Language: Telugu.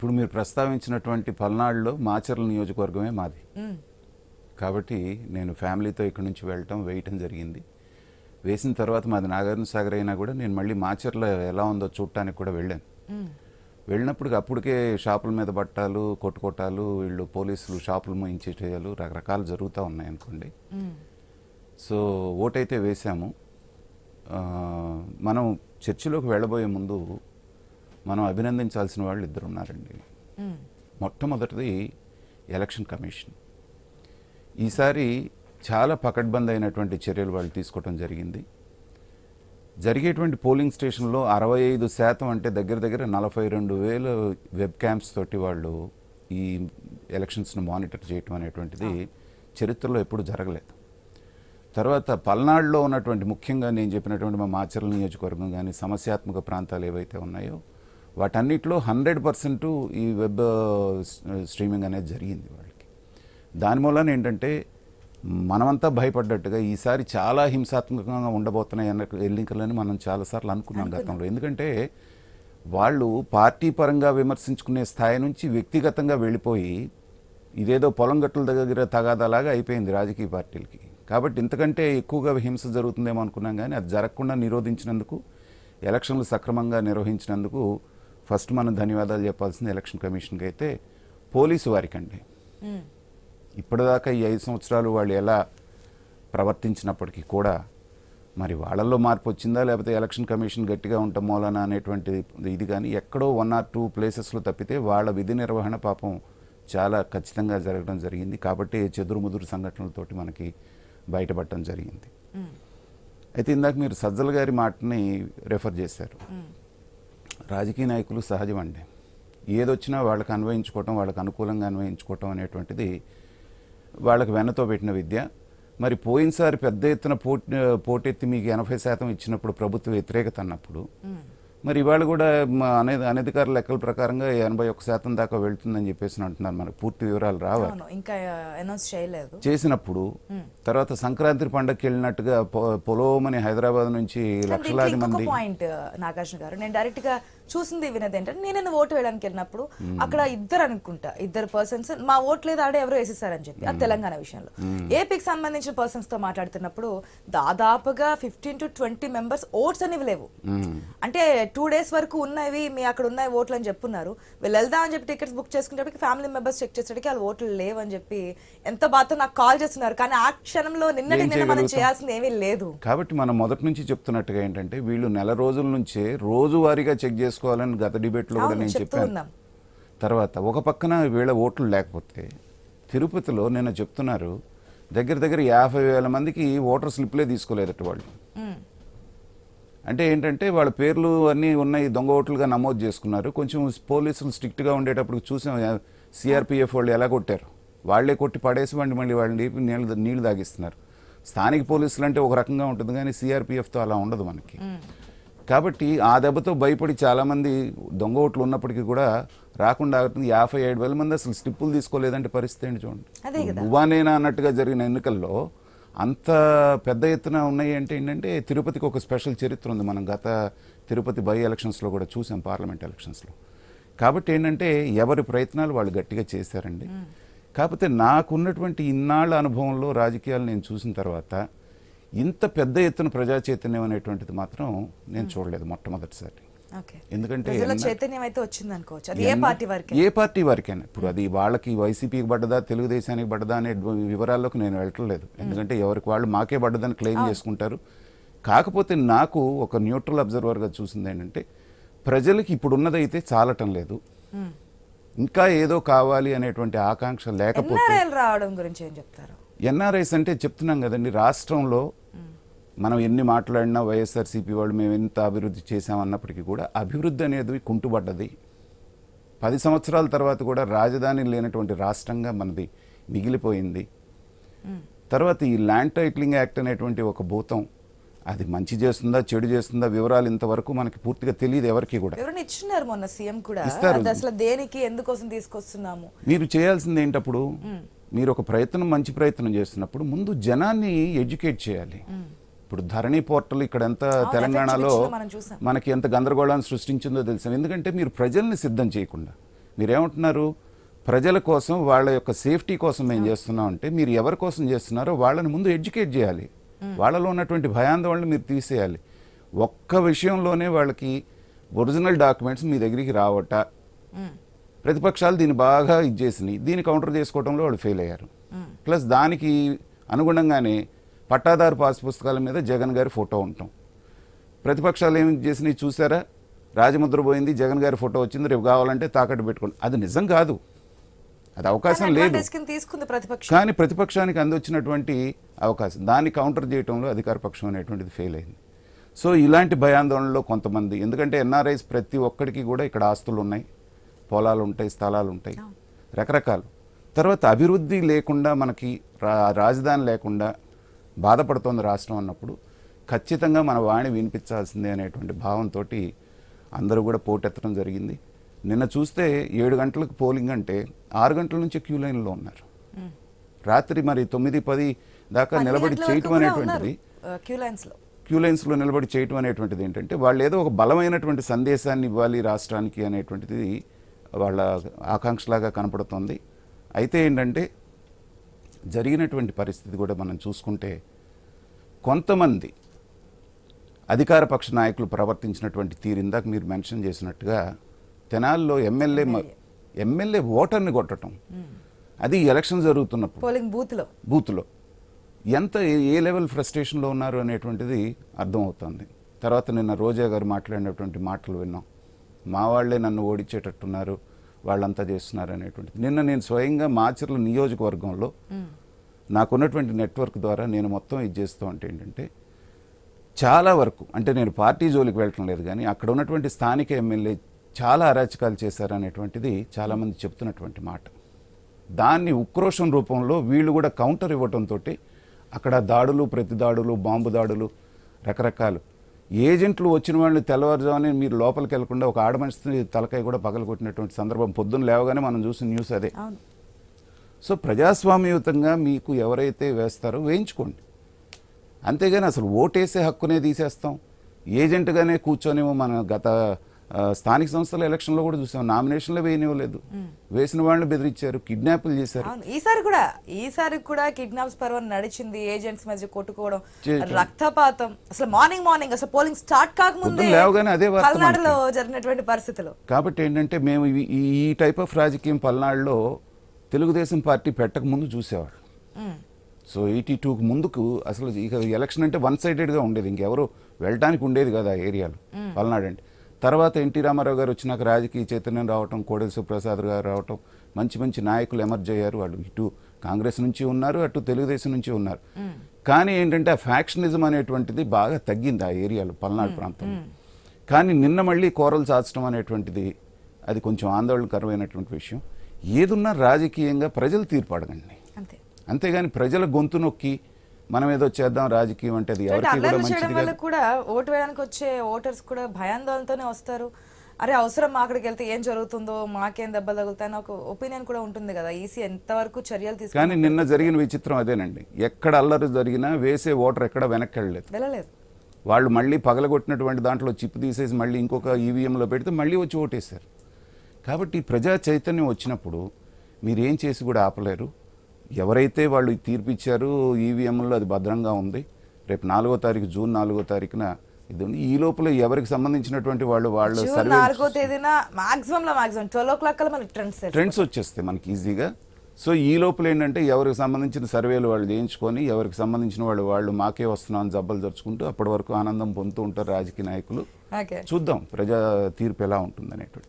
ఇప్పుడు మీరు ప్రస్తావించినటువంటి పల్నాడులో మాచర్ల నియోజకవర్గమే మాది. కాబట్టి నేను ఫ్యామిలీతో ఇక్కడి నుంచి వెళ్ళటం వేయటం జరిగింది వేసిన తర్వాత మాది నాగార్జున సాగర్ అయినా కూడా నేను మళ్ళీ మాచర్ల ఎలా ఉందో చూడటానికి కూడా వెళ్ళాను. వెళ్ళినప్పుడు అప్పటికే షాపుల మీద బట్టాలు కొట్టుకోటాలు వీళ్ళు పోలీసులు షాపులు మూయించేటలు రకరకాలు జరుగుతూ ఉన్నాయి అనుకోండి. సో ఓటైతే వేశాము మనం చర్చిలోకి వెళ్ళబోయే ముందు మనం అభినందించాల్సిన వాళ్ళు ఇద్దరు ఉన్నారండి. మొట్టమొదటిది ఎలక్షన్ కమిషన్. ఈసారి చాలా పకడ్బంద్ అయినటువంటి చర్యలు వాళ్ళు తీసుకోవడం జరిగింది. జరిగేటువంటి పోలింగ్ స్టేషన్లో అరవై ఐదు శాతం అంటే దగ్గర దగ్గర నలభై రెండు వేల వెబ్ క్యాంప్స్ తోటి వాళ్ళు ఈ ఎలక్షన్స్ను మానిటర్ చేయటం అనేటువంటిది చరిత్రలో ఎప్పుడు జరగలేదు. తర్వాత పల్నాడులో ఉన్నటువంటి ముఖ్యంగా నేను చెప్పినటువంటి మా మాచర్ల నియోజకవర్గం కానీ సమస్యాత్మక ప్రాంతాలు ఏవైతే ఉన్నాయో వాటన్నిటిలో హండ్రెడ్ పర్సెంట్ ఈ వెబ్ స్ట్రీమింగ్ అనేది జరిగింది వాళ్ళకి. దాని మూలన ఏంటంటే మనమంతా భయపడ్డట్టుగా ఈసారి చాలా హింసాత్మకంగా ఉండబోతున్నాయి అన్న ఎన్నికలని మనం చాలాసార్లు అనుకున్నాం గతంలో. ఎందుకంటే వాళ్ళు పార్టీ పరంగా విమర్శించుకునే స్థాయి నుంచి వ్యక్తిగతంగా వెళ్ళిపోయి ఇదేదో పొలం గట్టుల దగ్గర తగాదాలాగా అయిపోయింది రాజకీయ పార్టీలకి. కాబట్టి ఇంతకంటే ఎక్కువగా హింస జరుగుతుందేమో అనుకున్నాం కానీ అది జరగకుండా నిరోధించినందుకు ఎలక్షన్లు సక్రమంగా నిర్వహించినందుకు ఫస్ట్ మనం ధన్యవాదాలు చెప్పాల్సింది ఎలక్షన్ కమిషన్కి అయితే పోలీసు వారికండి. ఇప్పటిదాకా ఈ ఐదు సంవత్సరాలు వాళ్ళు ఎలా ప్రవర్తించినప్పటికీ కూడా మరి వాళ్ళల్లో మార్పు వచ్చిందా లేకపోతే ఎలక్షన్ కమిషన్ గట్టిగా ఉండటం మూలన అనేటువంటి ఇది కానీ ఎక్కడో వన్ ఆర్ టూ ప్లేసెస్లో తప్పితే వాళ్ళ విధి నిర్వహణ పాపం చాలా ఖచ్చితంగా జరగడం జరిగింది కాబట్టి చెదురుముదురు సంఘటనలతోటి మనకి బయటపడటం జరిగింది. అయితే ఇందాక మీరు సజ్జల గారి మాటని రెఫర్ చేశారు. రాజకీయ నాయకులు సహజం అండి ఏదొచ్చినా వాళ్ళకి అన్వయించుకోవటం వాళ్ళకి అనుకూలంగా అన్వయించుకోవటం అనేటువంటిది వాళ్ళకి వెన్నతో పెట్టిన విద్య. మరి పోయినసారి పెద్ద ఎత్తున పోటీ పోటెత్తి మీకు ఎనభై శాతం ఇచ్చినప్పుడు ప్రభుత్వ వ్యతిరేకత అన్నప్పుడు మరి ఇవాళ కూడా మా అనే అనధికార లెక్కల ప్రకారంగా ఎనభై ఒక్క శాతం దాకా వెళ్తుందని చెప్పేసి అంటున్నారు మనకు. పూర్తి వివరాలు రావాలి ఇంకా అనౌన్స్ చేయలేదు. చేసినప్పుడు తర్వాత సంక్రాంతి పండగకి వెళ్ళినట్టుగా పొలోమని హైదరాబాద్ నుంచి లక్షలాది మంది పాయింట్ నాగార్జున గారు. నేను డైరెక్ట్గా చూసింది వినది ఏంటంటే నేను ఓటు వేయడానికి వెళ్ళినప్పుడు అక్కడ ఇద్దరు అనుకుంటా. ఇద్దరు పర్సన్స్ మా ఓట్ లేదు ఆడే ఎవరో వేసేసారని చెప్పి అది తెలంగాణ విషయంలో. ఏపీకి సంబంధించిన పర్సన్స్తో మాట్లాడుతున్నప్పుడు దాదాపుగా fifteen to twenty members votes అనేవి లేవు. అంటే టూ డేస్ వరకు ఉన్నవి మీ అక్కడ ఉన్నాయి ఓట్లు అని చెప్పున్నారు వీళ్ళు వెళ్దాం అని చెప్పి టికెట్స్ బుక్ చేసుకునేటప్పటికి ఫ్యామిలీ మెంబర్స్ చెక్ చేసేటప్పటికి వాళ్ళు ఓట్లు లేవని చెప్పి ఎంత బాధతో నాకు కాల్ చేస్తున్నారు కానీ ఆ క్షణంలో నిన్నటి నిన్న మనం? చేయాల్సింది ఏమీ లేదు కాబట్టి మనం మొదటి నుంచి చెప్తున్నట్టుగా ఏంటంటే వీళ్ళు నెల రోజుల నుంచే రోజువారీగా చెక్ చేసుకోవాలని గత డిబేట్లో కూడా నేను చెప్పాను. తర్వాత ఒక పక్కన వీళ్ళ ఓట్లు లేకపోతే తిరుపతిలో నిన్న చెప్తున్నారు దగ్గర దగ్గర యాభై వేల మందికి ఓటర్ స్లిప్లే తీసుకోలేదట వాళ్ళు. అంటే ఏంటంటే వాళ్ళ పేర్లు అన్నీ ఉన్నాయి దొంగ ఓట్లుగా నమోదు చేసుకున్నారు. కొంచెం పోలీసులు స్ట్రిక్ట్గా ఉండేటప్పుడు చూసాం సిఆర్పిఎఫ్ వాళ్ళు ఎలా కొట్టారు. వాళ్ళే కొట్టి పడేసి వండి మళ్ళీ వాళ్ళని లేపి నీళ్ళు నీళ్ళు తాగిస్తున్నారు. స్థానిక పోలీసులు అంటే ఒక రకంగా ఉంటుంది కానీ సిఆర్పిఎఫ్తో అలా ఉండదు మనకి. కాబట్టి ఆ దెబ్బతో భయపడి చాలామంది దొంగ ఓట్లు ఉన్నప్పటికీ కూడా రాకుండా ఆగుతుంది. యాభై ఏడు వేల మంది అసలు స్లిప్పులు తీసుకోలేదంటే పరిస్థితి ఏంటి చూడండి. నువ్వానేనా అన్నట్టుగా జరిగిన ఎన్నికల్లో అంత పెద్ద ఎత్తున ఉన్నాయి అంటే ఏంటంటే తిరుపతికి ఒక స్పెషల్ చరిత్ర ఉంది. మనం గత తిరుపతి బై ఎలక్షన్స్లో కూడా చూసాం పార్లమెంట్ ఎలక్షన్స్లో. కాబట్టి ఏంటంటే ఎవరి ప్రయత్నాలు వాళ్ళు గట్టిగా చేశారండి. కాకపోతే నాకున్నటువంటి ఇన్నాళ్ళ అనుభవంలో రాజకీయాలు నేను చూసిన తర్వాత ఇంత పెద్ద ఎత్తున ప్రజా చైతన్యం అనేటువంటిది మాత్రం నేను చూడలేదు మొట్టమొదటిసారి. ఎందుకంటే ప్రజల ఎన్న- చైతన్యం అయితే వచ్చింది అనుకోవచ్చు అది ఏ పార్టీ వారికి? ఏ పార్టీ వారికైనా? ఇప్పుడు అది వాళ్ళకి వైసీపీకి పడ్డదా తెలుగుదేశానికి పడ్డదా అనే వివరాల్లోకి నేను వెళ్ళట్లేదు ఎందుకంటే ఎవరికి వాళ్ళు మాకే పడ్డదని క్లెయిమ్ చేసుకుంటారు. కాకపోతే నాకు ఒక న్యూట్రల్ అబ్జర్వర్గా చూసింది ఏంటంటే ప్రజలకి ఇప్పుడు ఉన్నదైతే చాలటం లేదు. ఇంకా ఏదో కావాలి అనేటువంటి ఆకాంక్ష లేకపోతే ఎన్ఆర్ఐలు రావడం గురించి ఏం చెప్తారు? ఎన్ఆర్ఐస్ అంటే చెప్తున్నాం కదండి రాష్ట్రంలో మనం ఎన్ని మాట్లాడినా వైఎస్ఆర్సీపీ వాళ్ళు మేము ఎంత అభివృద్ధి చేశామన్నప్పటికీ కూడా అభివృద్ధి అనేది కుంటుపడ్డది పది సంవత్సరాల తర్వాత కూడా రాజధాని లేనటువంటి రాష్ట్రంగా మనది మిగిలిపోయింది. తర్వాత ఈ ల్యాండ్ టైటిలింగ్ యాక్ట్ అనేటువంటి ఒక భూతం అది మంచి చేస్తుందా చెడు చేస్తుందా వివరాలు ఇంతవరకు మనకి పూర్తిగా తెలియదు ఎవరికి కూడా. ఎవరైనా ఇచ్చినారు మొన్న సీఎం కూడా? అసలు దేనికి ఎందుకోసం తీసుకొస్తున్నాము? మీరు చేయాల్సింది ఏంటప్పుడు? మీరు ఒక ప్రయత్నం మంచి ప్రయత్నం చేస్తున్నప్పుడు ముందు జనాన్ని ఎడ్యుకేట్ చేయాలి. ఇప్పుడు ధరణి పోర్టల్ ఇక్కడ ఎంత తెలంగాణలో. మనకి ఎంత గందరగోళాన్ని సృష్టించిందో తెలుసు. ఎందుకంటే మీరు ప్రజల్ని సిద్ధం చేయకుండా మీరేమంటున్నారు? ప్రజల కోసం వాళ్ళ యొక్క సేఫ్టీ కోసం మేము చేస్తున్నాం అంటే మీరు ఎవరి కోసం చేస్తున్నారో వాళ్ళని ముందు ఎడ్యుకేట్ చేయాలి. వాళ్ళలో ఉన్నటువంటి భయాందోళన మీరు తీసేయాలి. ఒక్క విషయంలోనే వాళ్ళకి ఒరిజినల్ డాక్యుమెంట్స్ మీ దగ్గరికి రావట. ప్రతిపక్షాలు దీన్ని బాగా ఇచ్చేసినాయి దీన్ని కౌంటర్ చేసుకోవడంలో వాళ్ళు ఫెయిల్ అయ్యారు. ప్లస్ దానికి అనుగుణంగానే పట్టాదారు పాస్ పుస్తకాల మీద జగన్ గారి ఫోటో ఉంటాం. ప్రతిపక్షాలు ఏమి చేసినాయి చూసారా? రాజముద్ర పోయింది జగన్ గారి ఫోటో వచ్చింది రేపు కావాలంటే తాకట్టు పెట్టుకోండి. అది నిజం కాదు. అది అవకాశం లేదు. కానీ ప్రతిపక్షానికి అందొచ్చినటువంటి అవకాశం దాన్ని కౌంటర్ చేయడంలో అధికార పక్షం అనేటువంటిది ఫెయిల్ అయింది. సో ఇలాంటి భయాందోళనలో కొంతమంది ఎందుకంటే ఎన్ఆర్ఐస్ ప్రతి ఒక్కడికి కూడా ఇక్కడ ఆస్తులు ఉన్నాయి. పొలాలు ఉంటాయి స్థలాలు ఉంటాయి. రకరకాలు. తర్వాత అభివృద్ధి లేకుండా మనకి రా రాజధాని లేకుండా బాధపడుతోంది రాష్ట్రం అన్నప్పుడు ఖచ్చితంగా మన వాణి వినిపించాల్సిందే అనేటువంటి భావంతో అందరూ కూడా పోటెత్తడం జరిగింది. నిన్న చూస్తే ఏడు గంటలకు పోలింగ్ అంటే ఆరు గంటల నుంచి క్యూ లైన్లో ఉన్నారు. రాత్రి మరి తొమ్మిది పది దాకా నిలబడి చేయటం అనేటువంటిది క్యూ లైన్స్లో నిలబడి చేయటం అనేటువంటిది ఏంటంటే వాళ్ళు ఏదో ఒక బలమైనటువంటి సందేశాన్ని ఇవ్వాలి రాష్ట్రానికి అనేటువంటిది వాళ్ళ ఆకాంక్షలాగా కనపడుతోంది. అయితే ఏంటంటే జరిగినటువంటి పరిస్థితి కూడా మనం చూసుకుంటే కొంతమంది అధికార పక్ష నాయకులు ప్రవర్తించినటువంటి తీరు ఇందాక మీరు మెన్షన్ చేసినట్టుగా తెనాల్లో ఎమ్మెల్యే ఎమ్మెల్యే. ఓటర్ని కొట్టడం అది ఎలక్షన్ జరుగుతున్నప్పుడు. పోలింగ్ బూత్లో బూత్లో. ఎంత ఏ- లెవెల్ ఫ్రస్ట్రేషన్లో ఉన్నారు అనేటువంటిది అర్థమవుతుంది. తర్వాత నిన్న రోజా గారు మాట్లాడినటువంటి మాటలు విన్నాం. మా వాళ్ళే నన్ను ఓడించేటట్టున్నారు వాళ్ళంతా చేస్తున్నారు అనేటువంటిది. నిన్న నేను స్వయంగా మాచర్ల నియోజకవర్గంలో నాకున్నటువంటి నెట్వర్క్ ద్వారా నేను మొత్తం ఇది చేస్తూ ఉంటే ఏంటంటే చాలా వరకు అంటే నేను పార్టీ జోలికి వెళ్ళటం లేదు కానీ అక్కడ ఉన్నటువంటి స్థానిక ఎమ్మెల్యే చాలా అరాచకాలు చేశారనేటువంటిది చాలామంది చెప్తున్నటువంటి మాట. దాన్ని ఉక్రోషం రూపంలో వీళ్ళు కూడా కౌంటర్ ఇవ్వటంతో అక్కడ దాడులు ప్రతి దాడులు బాంబు దాడులు రకరకాలు. ఏజెంట్లు వచ్చిన వాళ్ళని తెల్లవారుజామునే మీరు లోపలికి వెళ్ళకుండా ఒక ఆడ మనిషి తలకాయ కూడా పగలగొట్టినటువంటి సందర్భం పొద్దున్న లేవగానే మనం చూసిన న్యూస్ అదే. సో ప్రజాస్వామ్యయుతంగా మీకు ఎవరైతే వేస్తారో వేయించుకోండి. అంతేగాని అసలు ఓటేసే హక్కునే తీసేస్తాం. ఏజెంట్గానే కూర్చొనేమో మన గత స్థానిక సంస్థల ఎలక్షన్లో కూడా చూసాం. నామినేషన్లో వేయనివ్వలేదు. వేసిన వాళ్ళని బెదిరించారు కిడ్నాపులు చేశారు. ఈసారి కూడా ఈసారి కూడా కిడ్నాప్స్ పర్వం నడిచింది ఏజెంట్స్ మధ్య కొట్టుకోవడం. రక్తపాతం. అసలు మార్నింగ్ మార్నింగ్ అసలు పోలింగ్ స్టార్ట్ కాకముందే లేవగానే అదే పల్నాడులో జరిగినటువంటి పరిస్థితులు. కాబట్టి ఏంటంటే మేము ఈ టైప్ ఆఫ్ రాజకీయం పల్నాడులో తెలుగుదేశం పార్టీ పెట్టక ముందు చూసేవాళ్ళు. సో ఎయిటీ టూకి ముందుకు అసలు ఇక ఎలక్షన్ అంటే వన్ సైడెడ్గా ఉండేది. ఇంకెవరు వెళ్ళటానికి ఉండేది కదా ఆ ఏరియాలో పల్నాడు అంటే. తర్వాత ఎన్టీ రామారావు గారు వచ్చినాక రాజకీయ చైతన్యం రావటం కోడెల సుప్రసాద్ గారు రావటం మంచి మంచి నాయకులు ఎమర్జ్ అయ్యారు. వాళ్ళు ఇటు కాంగ్రెస్ నుంచి ఉన్నారు అటు తెలుగుదేశం నుంచి ఉన్నారు. కానీ ఏంటంటే ఆ ఫ్యాక్షనిజం అనేటువంటిది బాగా తగ్గింది ఆ ఏరియాలో పల్నాడు ప్రాంతంలో. కానీ నిన్న మళ్ళీ కోరలు చాచడం అనేటువంటిది అది కొంచెం ఆందోళనకరమైనటువంటి విషయం. ఏదున్నా రాజకీయంగా ప్రజలు తీర్పు అడగండి అంతే. అంతేగాని ప్రజల గొంతు నొక్కి మనం ఏదో చేద్దాం రాజకీయం అంటే అది ఎవరికి కూడా కూడా ఓటు వేయడానికి వచ్చే ఓటర్స్ కూడా భయాందోళనతోనే వస్తారు. అరే అవసరం మా అక్కడికి వెళ్తే ఏం జరుగుతుందో మాకేం దెబ్బలు తగులుతాయని ఒక ఒపీనియన్ కూడా ఉంటుంది కదా. ఈసీ ఎంతవరకు చర్యలు కానీ తీసుకుని నిన్న జరిగిన విచిత్రం అదేనండి. ఎక్కడ అల్లరి జరిగినా వేసే ఓటర్ ఎక్కడ వెనక్కి వెళ్ళలేదు. వెళ్ళలేదు వాళ్ళు మళ్ళీ పగలగొట్టినటువంటి దాంట్లో చిప్ తీసేసి మళ్ళీ ఇంకొక ఈవీఎంలో పెడితే మళ్ళీ వచ్చి ఓటేశారు. కాబట్టి ప్రజా చైతన్యం వచ్చినప్పుడు మీరేం చేసి కూడా ఆపలేరు. ఎవరైతే వాళ్ళు తీర్పు ఇచ్చారో ఈవీఎంలో అది భద్రంగా ఉంది. రేపు నాలుగో తారీఖు జూన్ నాలుగో తారీఖున ఇది ఉంది. ఈ లోపల ఎవరికి సంబంధించినటువంటి వాళ్ళు వాళ్ళు నాలుగో తేదీన మాక్సిమం లో మాక్సిమం ట్వెల్వ్ ఓ క్లాక్ కల్లా మనకి ట్రెండ్స్ ట్రెండ్స్ వచ్చేస్తాయి మనకి ఈజీగా సో ఈ లోపల ఏంటంటే ఎవరికి సంబంధించిన సర్వేలు వాళ్ళు చేయించుకొని ఎవరికి సంబంధించిన వాళ్ళు వాళ్ళు మాకే వస్తున్నాం అని జబ్బలు జరుచుకుంటూ అప్పటి వరకు ఆనందం పొందుతూ ఉంటారు రాజకీయ నాయకులు. చూద్దాం ప్రజా తీర్పు ఎలా ఉంటుంది అనేటువంటి